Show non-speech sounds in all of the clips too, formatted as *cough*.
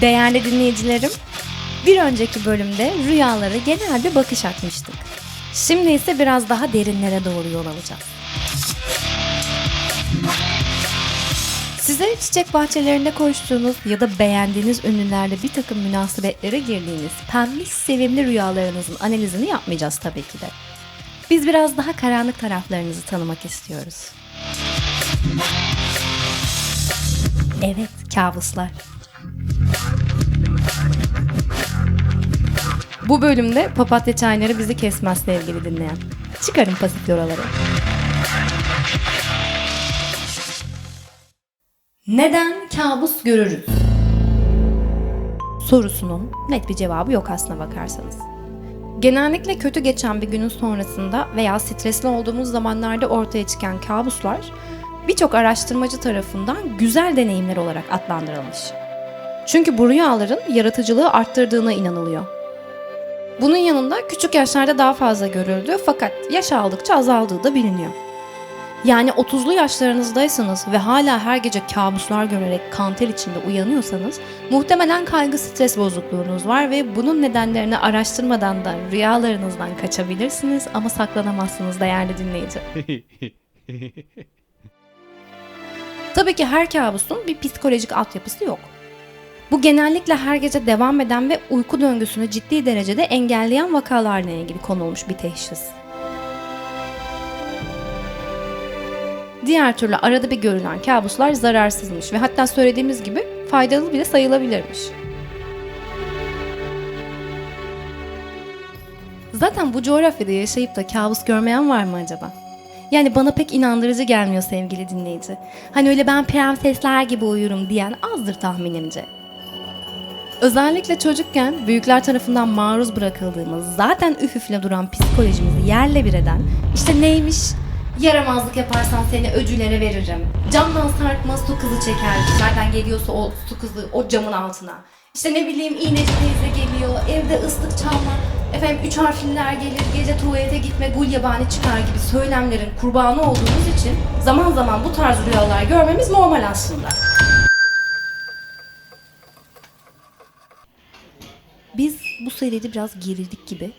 Değerli dinleyicilerim, bir önceki bölümde rüyalara genel bir bakış atmıştık. Şimdi ise biraz daha derinlere doğru yol alacağız. Size çiçek bahçelerinde koştuğunuz ya da beğendiğiniz ünlülerle bir takım münasebetlere girdiğiniz pembiş sevimli rüyalarınızın analizini yapmayacağız tabii ki de. Biz biraz daha karanlık taraflarınızı tanımak istiyoruz. Evet, kabuslar. Bu bölümde papatya çayları bizi kesmez sevgili dinleyen. Çıkarın pasif yoraları. Neden kabus görürüz? Sorusunun net bir cevabı yok aslına bakarsanız. Genellikle kötü geçen bir günün sonrasında veya stresli olduğumuz zamanlarda ortaya çıkan kabuslar birçok araştırmacı tarafından güzel deneyimler olarak adlandırılmış. Çünkü bu rüyaların yaratıcılığı arttırdığına inanılıyor. Bunun yanında küçük yaşlarda daha fazla görüldü fakat yaş aldıkça azaldığı da biliniyor. Yani 30'lu yaşlarınızdaysanız ve hala her gece kabuslar görerek kanter içinde uyanıyorsanız muhtemelen kaygı stres bozukluğunuz var ve bunun nedenlerini araştırmadan da rüyalarınızdan kaçabilirsiniz ama saklanamazsınız değerli dinleyici. *laughs* Tabii ki her kabusun bir psikolojik altyapısı yok. Bu genellikle her gece devam eden ve uyku döngüsünü ciddi derecede engelleyen vakalarla ilgili konulmuş bir teşhis. Diğer türlü arada bir görülen kabuslar zararsızmış ve hatta söylediğimiz gibi faydalı bile sayılabilirmiş. Zaten bu coğrafyada yaşayıp da kabus görmeyen var mı acaba? Yani bana pek inandırıcı gelmiyor sevgili dinleyici. Hani öyle ben prensesler gibi uyurum diyen azdır tahminimce. Özellikle çocukken büyükler tarafından maruz bırakıldığımız zaten üf üfle duran psikolojimizi yerle bir eden işte neymiş Yaramazlık yaparsan seni öcülere veririm. Camdan sarkma su kızı çeker. Nereden geliyorsa o su kızı o camın altına. İşte ne bileyim iğneci teyze geliyor. Evde ıslık çalma. Efendim üç harfliler gelir. Gece tuvalete gitme. Gul yabani çıkar gibi söylemlerin kurbanı olduğumuz için zaman zaman bu tarz rüyalar görmemiz normal aslında. Seride biraz gerildik gibi.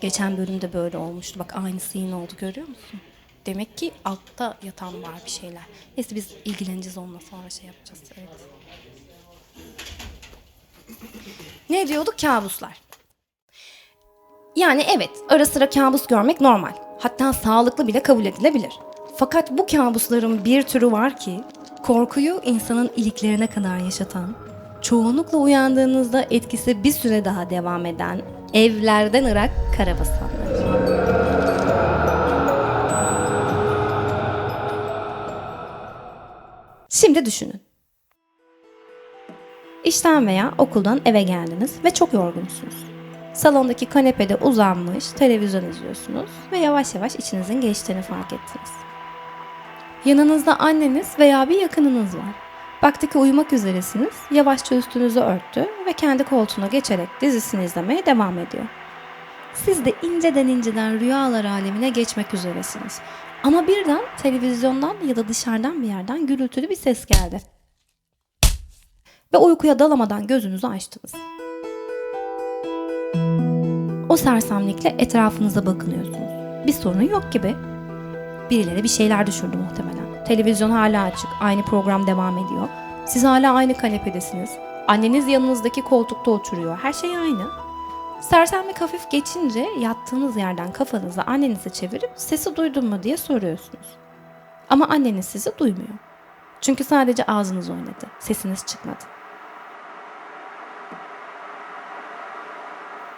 Geçen bölümde böyle olmuştu. Bak aynısı yine oldu görüyor musun? Demek ki altta yatan var bir şeyler. Neyse biz ilgileneceğiz onunla sonra şey yapacağız. Evet. Ne diyorduk? Kabuslar. Yani evet ara sıra kabus görmek normal. Hatta sağlıklı bile kabul edilebilir. Fakat bu kabusların bir türü var ki korkuyu insanın iliklerine kadar yaşatan, çoğunlukla uyandığınızda etkisi bir süre daha devam eden evlerden ırak karabasanlar. Şimdi düşünün. İşten veya okuldan eve geldiniz ve çok yorgunsunuz. Salondaki kanepede uzanmış televizyon izliyorsunuz ve yavaş yavaş içinizin geçtiğini fark ettiniz. Yanınızda anneniz veya bir yakınınız var. Baktı ki uyumak üzeresiniz, yavaşça üstünüzü örttü ve kendi koltuğuna geçerek dizisini izlemeye devam ediyor. Siz de inceden inceden rüyalar alemine geçmek üzeresiniz. Ama birden televizyondan ya da dışarıdan bir yerden gürültülü bir ses geldi. Ve uykuya dalamadan gözünüzü açtınız. O sersemlikle etrafınıza bakınıyorsunuz. Bir sorun yok gibi. Birileri bir şeyler düşürdü muhtemelen. Televizyon hala açık, aynı program devam ediyor. Siz hala aynı kanepedesiniz. Anneniz yanınızdaki koltukta oturuyor. Her şey aynı. Sersemlik hafif geçince yattığınız yerden kafanızı annenize çevirip sesi duydun mu diye soruyorsunuz. Ama anneniz sizi duymuyor. Çünkü sadece ağzınız oynadı. Sesiniz çıkmadı.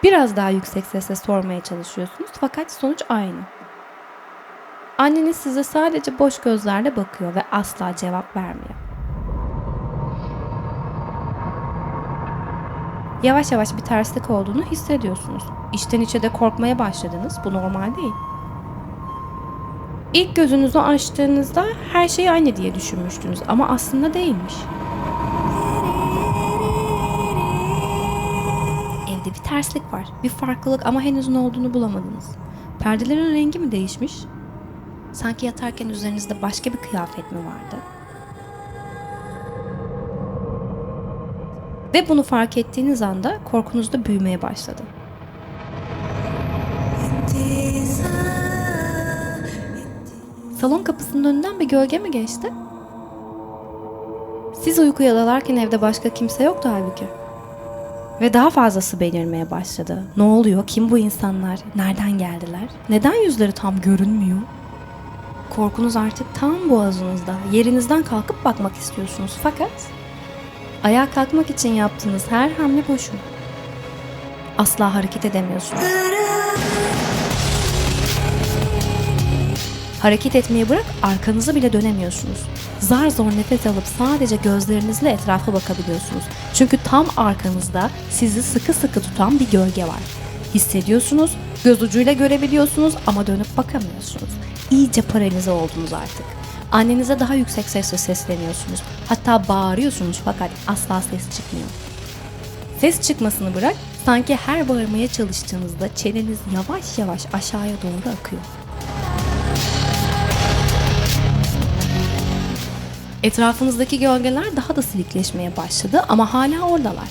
Biraz daha yüksek sesle sormaya çalışıyorsunuz fakat sonuç aynı. Anneniz size sadece boş gözlerle bakıyor ve asla cevap vermiyor. Yavaş yavaş bir terslik olduğunu hissediyorsunuz. İçten içe de korkmaya başladınız. Bu normal değil. İlk gözünüzü açtığınızda her şey aynı diye düşünmüştünüz ama aslında değilmiş. Evde bir terslik var. Bir farklılık ama henüz ne olduğunu bulamadınız. Perdelerin rengi mi değişmiş? Sanki yatarken üzerinizde başka bir kıyafet mi vardı? Ve bunu fark ettiğiniz anda korkunuz da büyümeye başladı. Salon kapısının önünden bir gölge mi geçti? Siz uykuya dalarken evde başka kimse yoktu halbuki. Ve daha fazlası belirmeye başladı. Ne oluyor? Kim bu insanlar? Nereden geldiler? Neden yüzleri tam görünmüyor? Korkunuz artık tam boğazınızda. Yerinizden kalkıp bakmak istiyorsunuz. Fakat ayağa kalkmak için yaptığınız her hamle boşuna. Asla hareket edemiyorsunuz. Hareket etmeyi bırak arkanızı bile dönemiyorsunuz. Zar zor nefes alıp sadece gözlerinizle etrafa bakabiliyorsunuz. Çünkü tam arkanızda sizi sıkı sıkı tutan bir gölge var. Hissediyorsunuz, göz ucuyla görebiliyorsunuz ama dönüp bakamıyorsunuz. İyice paralize oldunuz artık. Annenize daha yüksek sesle sesleniyorsunuz. Hatta bağırıyorsunuz fakat asla ses çıkmıyor. Ses çıkmasını bırak, sanki her bağırmaya çalıştığınızda çeneniz yavaş yavaş aşağıya doğru akıyor. Etrafınızdaki gölgeler daha da silikleşmeye başladı ama hala oradalar.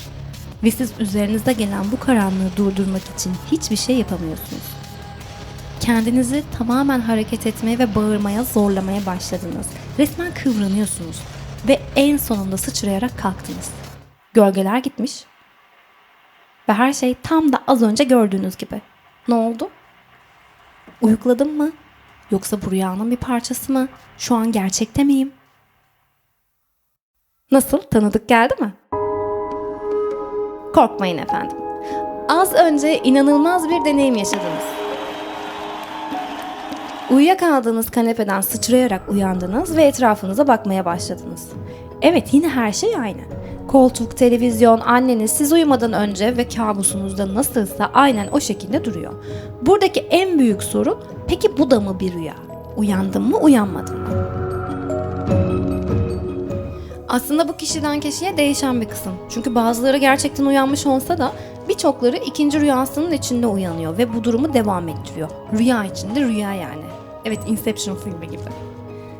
Ve siz üzerinizde gelen bu karanlığı durdurmak için hiçbir şey yapamıyorsunuz. Kendinizi tamamen hareket etmeye ve bağırmaya zorlamaya başladınız. Resmen kıvranıyorsunuz ve en sonunda sıçrayarak kalktınız. Gölgeler gitmiş ve her şey tam da az önce gördüğünüz gibi. Ne oldu? Uyukladım mı? Yoksa bu rüyanın bir parçası mı? Şu an gerçekte miyim? Nasıl? Tanıdık geldi mi? Korkmayın efendim. Az önce inanılmaz bir deneyim yaşadınız. Uyuyakaldığınız kanepeden sıçrayarak uyandınız ve etrafınıza bakmaya başladınız. Evet yine her şey aynı. Koltuk, televizyon, anneniz siz uyumadan önce ve kabusunuzda nasılsa aynen o şekilde duruyor. Buradaki en büyük sorun peki bu da mı bir rüya? Uyandım mı uyanmadım mı? Aslında bu kişiden kişiye değişen bir kısım. Çünkü bazıları gerçekten uyanmış olsa da birçokları ikinci rüyasının içinde uyanıyor ve bu durumu devam ettiriyor. Rüya içinde rüya yani. Evet Inception filmi gibi.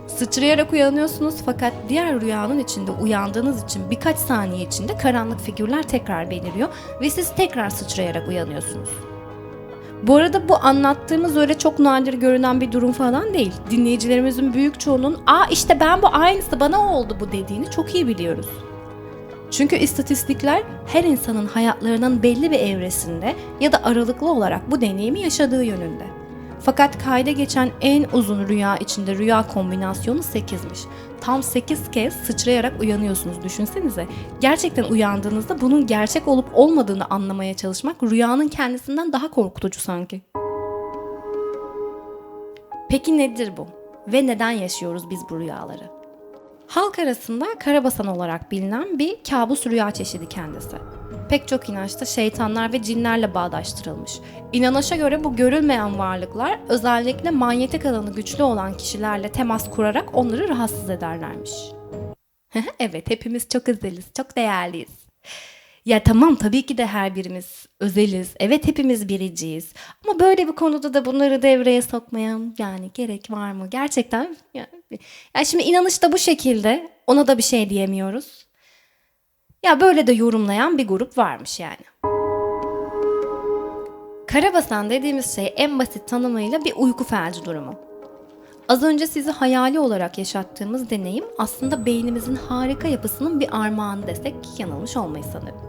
Sıçrayarak uyanıyorsunuz fakat diğer rüyanın içinde uyandığınız için birkaç saniye içinde karanlık figürler tekrar beliriyor ve siz tekrar sıçrayarak uyanıyorsunuz. Bu arada bu anlattığımız öyle çok nadir görünen bir durum falan değil. Dinleyicilerimizin büyük çoğunun ''Aa işte ben bu aynısı bana oldu bu'' dediğini çok iyi biliyoruz. Çünkü istatistikler her insanın hayatlarının belli bir evresinde ya da aralıklı olarak bu deneyimi yaşadığı yönünde. Fakat kayda geçen en uzun rüya içinde rüya kombinasyonu 8'miş. Tam 8 kez sıçrayarak uyanıyorsunuz düşünsenize. Gerçekten uyandığınızda bunun gerçek olup olmadığını anlamaya çalışmak rüyanın kendisinden daha korkutucu sanki. Peki nedir bu? Ve neden yaşıyoruz biz bu rüyaları? Halk arasında karabasan olarak bilinen bir kabus rüya çeşidi kendisi. Pek çok inançta şeytanlar ve cinlerle bağdaştırılmış. İnanışa göre bu görülmeyen varlıklar özellikle manyetik alanı güçlü olan kişilerle temas kurarak onları rahatsız ederlermiş. *laughs* evet hepimiz çok özeliz, çok değerliyiz. Ya tamam tabii ki de her birimiz özeliz. Evet hepimiz biriciyiz. Ama böyle bir konuda da bunları devreye sokmaya yani gerek var mı? Gerçekten yani, ya şimdi inanış da bu şekilde. Ona da bir şey diyemiyoruz. Ya böyle de yorumlayan bir grup varmış yani. Karabasan dediğimiz şey en basit tanımıyla bir uyku felci durumu. Az önce sizi hayali olarak yaşattığımız deneyim aslında beynimizin harika yapısının bir armağanı desek yanılmış olmayız sanırım.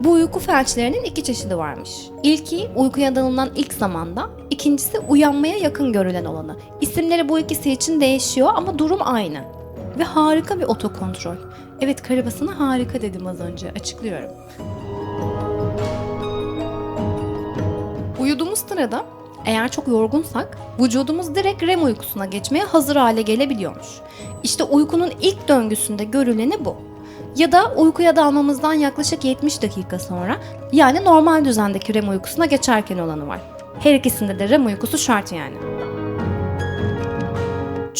Bu uyku felçlerinin iki çeşidi varmış. İlki uykuya dalınan ilk zamanda, ikincisi uyanmaya yakın görülen olanı. İsimleri bu ikisi için değişiyor ama durum aynı. Ve harika bir otokontrol. Evet karabasına harika dedim az önce açıklıyorum. Uyuduğumuz sırada eğer çok yorgunsak vücudumuz direkt REM uykusuna geçmeye hazır hale gelebiliyormuş. İşte uykunun ilk döngüsünde görüleni bu. Ya da uykuya dalmamızdan yaklaşık 70 dakika sonra yani normal düzendeki REM uykusuna geçerken olanı var. Her ikisinde de REM uykusu şart yani.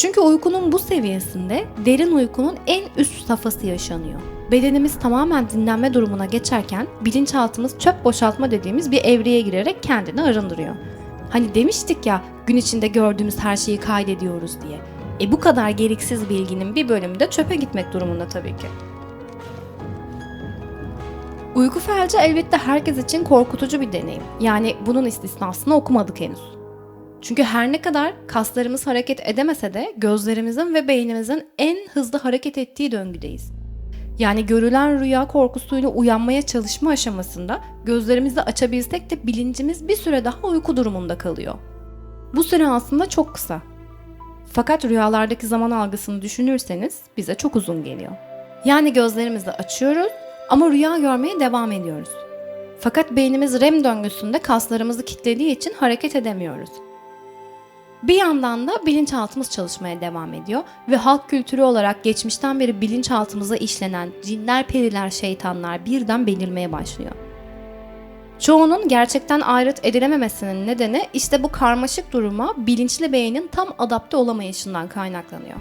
Çünkü uykunun bu seviyesinde derin uykunun en üst safhası yaşanıyor. Bedenimiz tamamen dinlenme durumuna geçerken bilinçaltımız çöp boşaltma dediğimiz bir evreye girerek kendini arındırıyor. Hani demiştik ya gün içinde gördüğümüz her şeyi kaydediyoruz diye. E bu kadar gereksiz bilginin bir bölümü de çöpe gitmek durumunda tabii ki. Uyku felci elbette herkes için korkutucu bir deneyim. Yani bunun istisnasını okumadık henüz. Çünkü her ne kadar kaslarımız hareket edemese de gözlerimizin ve beynimizin en hızlı hareket ettiği döngüdeyiz. Yani görülen rüya korkusuyla uyanmaya çalışma aşamasında gözlerimizi açabilsek de bilincimiz bir süre daha uyku durumunda kalıyor. Bu süre aslında çok kısa. Fakat rüyalardaki zaman algısını düşünürseniz bize çok uzun geliyor. Yani gözlerimizi açıyoruz ama rüya görmeye devam ediyoruz. Fakat beynimiz REM döngüsünde kaslarımızı kilitlediği için hareket edemiyoruz. Bir yandan da bilinçaltımız çalışmaya devam ediyor ve halk kültürü olarak geçmişten beri bilinçaltımıza işlenen cinler, periler, şeytanlar birden belirmeye başlıyor. Çoğunun gerçekten ayrıt edilememesinin nedeni işte bu karmaşık duruma bilinçli beynin tam adapte olamayışından kaynaklanıyor.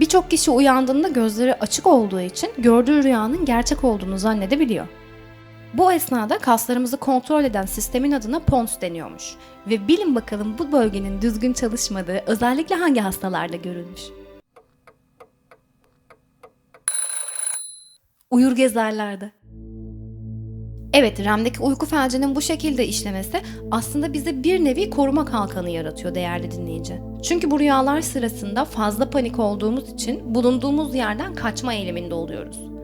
Birçok kişi uyandığında gözleri açık olduğu için gördüğü rüyanın gerçek olduğunu zannedebiliyor. Bu esnada kaslarımızı kontrol eden sistemin adına pons deniyormuş. Ve bilin bakalım bu bölgenin düzgün çalışmadığı özellikle hangi hastalarda görülmüş? Uyur gezerlerde. Evet, REM'deki uyku felcinin bu şekilde işlemesi aslında bize bir nevi koruma kalkanı yaratıyor değerli dinleyici. Çünkü bu rüyalar sırasında fazla panik olduğumuz için bulunduğumuz yerden kaçma eğiliminde oluyoruz.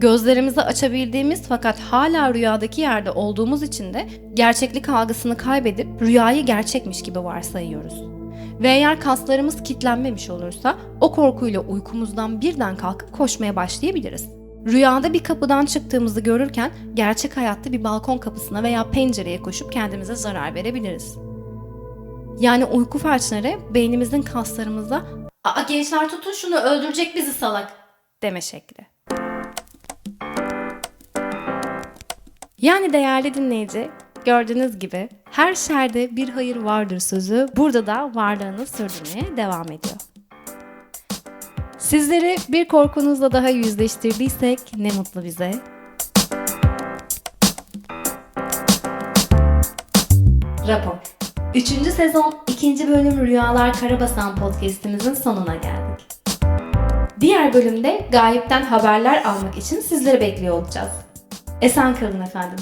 Gözlerimizi açabildiğimiz fakat hala rüyadaki yerde olduğumuz için de gerçeklik algısını kaybedip rüyayı gerçekmiş gibi varsayıyoruz. Ve eğer kaslarımız kilitlenmemiş olursa o korkuyla uykumuzdan birden kalkıp koşmaya başlayabiliriz. Rüyada bir kapıdan çıktığımızı görürken gerçek hayatta bir balkon kapısına veya pencereye koşup kendimize zarar verebiliriz. Yani uyku felçleri beynimizin kaslarımıza ''Aa gençler tutun şunu öldürecek bizi salak'' deme şekli. Yani değerli dinleyici, gördüğünüz gibi her şerde bir hayır vardır sözü burada da varlığını sürdürmeye devam ediyor. Sizleri bir korkunuzla daha yüzleştirdiysek ne mutlu bize. Rapor 3. sezon 2. bölüm Rüyalar Karabasan podcastimizin sonuna geldik. Diğer bölümde gayipten haberler almak için sizleri bekliyor olacağız. Esen kalın efendim.